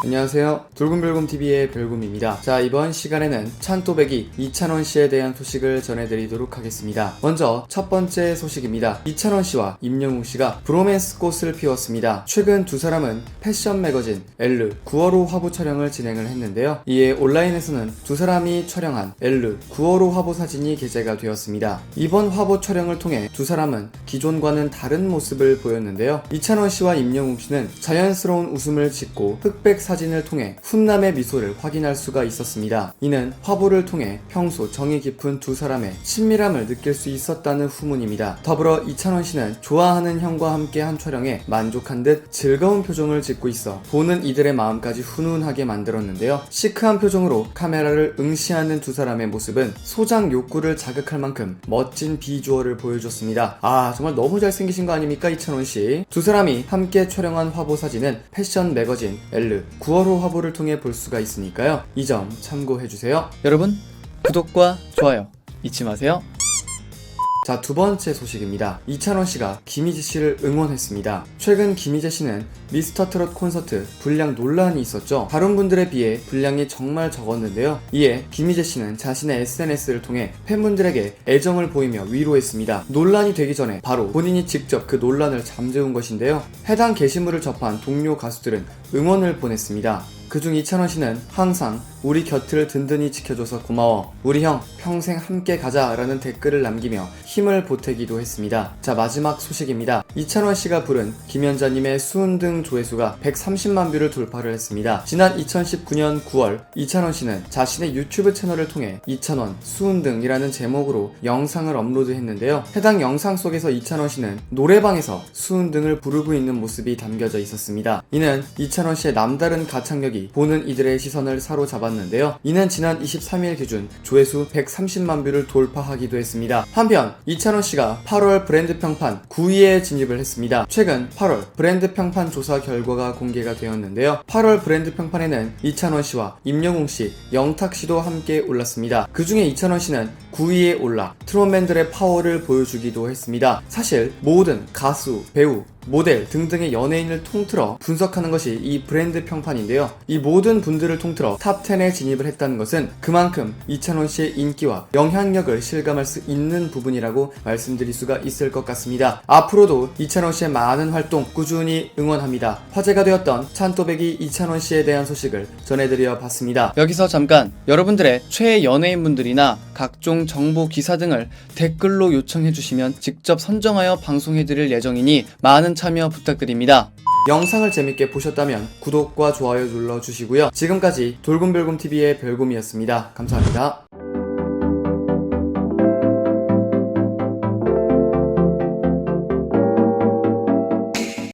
안녕하세요. 돌곰별곰TV의 별곰입니다. 자, 이번 시간에는 찬또배기 이찬원 씨에 대한 소식을 전해드리도록 하겠습니다. 먼저 첫 번째 소식입니다. 이찬원 씨와 임영웅 씨가 브로맨스 꽃을 피웠습니다. 최근 두 사람은 패션 매거진 엘르 9월호 화보 촬영을 진행을 했는데요. 이에 온라인에서는 두 사람이 촬영한 엘르 9월호 화보 사진이 게재가 되었습니다. 이번 화보 촬영을 통해 두 사람은 기존과는 다른 모습을 보였는데요. 이찬원 씨와 임영웅 씨는 자연스러운 웃음을 짓고 흑백 사진을 통해 훈남의 미소를 확인할 수가 있었습니다. 이는 화보를 통해 평소 정이 깊은 두 사람의 친밀함을 느낄 수 있었다는 후문입니다. 더불어 이찬원 씨는 좋아하는 형과 함께 한 촬영에 만족한 듯 즐거운 표정을 짓고 있어 보는 이들의 마음까지 훈훈하게 만들었는데요. 시크한 표정으로 카메라를 응시하는 두 사람의 모습은 소장 욕구를 자극할 만큼 멋진 비주얼을 보여줬습니다. 아 정말 너무 잘생기신 거 아닙니까 이찬원 씨? 두 사람이 함께 촬영한 화보 사진은 패션 매거진 엘르 9월호 화보를 통해 볼 수가 있으니까요. 이 점 참고해주세요. 여러분 구독과 좋아요 잊지 마세요. 자, 두 번째 소식입니다. 이찬원 씨가 김희재 씨를 응원했습니다. 최근 김희재 씨는 미스터 트롯 콘서트 분량 논란이 있었죠. 다른 분들에 비해 분량이 정말 적었는데요. 이에 김희재 씨는 자신의 SNS를 통해 팬분들에게 애정을 보이며 위로했습니다. 논란이 되기 전에 바로 본인이 직접 그 논란을 잠재운 것인데요. 해당 게시물을 접한 동료 가수들은 응원을 보냈습니다. 그중 이찬원 씨는 항상 우리 곁을 든든히 지켜줘서 고마워. 우리 형 평생 함께 가자 라는 댓글을 남기며 힘을 보태기도 했습니다. 자 마지막 소식입니다. 이찬원 씨가 부른 김연자님의 수은 등 조회수가 130만 뷰를 돌파를 했습니다. 지난 2019년 9월 이찬원 씨는 자신의 유튜브 채널을 통해 이찬원 수은 등이라는 제목으로 영상을 업로드했는데요. 해당 영상 속에서 이찬원 씨는 노래방에서 수은 등을 부르고 있는 모습이 담겨져 있었습니다. 이는 이찬원 씨의 남다른 가창력이 보는 이들의 시선을 사로잡았는데요. 이는 지난 23일 기준 조회수 130만 뷰를 돌파하기도 했습니다. 한편 이찬원 씨가 8월 브랜드 평판 9위에 진입을 했습니다. 최근 8월 브랜드 평판 조사 결과가 공개가 되었는데요. 8월 브랜드 평판에는 이찬원 씨와 임영웅 씨, 영탁 씨도 함께 올랐습니다. 그 중에 이찬원 씨는 9위에 올라 트롯맨들의 파워를 보여주기도 했습니다. 사실 모든 가수, 배우, 모델 등등의 연예인을 통틀어 분석하는 것이 이 브랜드 평판인데요. 이 모든 분들을 통틀어 탑10에 진입을 했다는 것은 그만큼 이찬원 씨의 인기와 영향력을 실감할 수 있는 부분이라고 말씀드릴 수가 있을 것 같습니다. 앞으로도 이찬원 씨의 많은 활동 꾸준히 응원합니다. 화제가 되었던 찬또배기 이찬원 씨에 대한 소식을 전해드려 봤습니다. 여기서 잠깐 여러분들의 최애 연예인분들이나 각종 정보 기사 등을 댓글로 요청해 주시면 직접 선정하여 방송해 드릴 예정이니 많은 참여 부탁드립니다. 영상을 재밌게 보셨다면 구독과 좋아요 눌러주시고요. 지금까지 돌곰별곰TV의 별곰이었습니다. 감사합니다.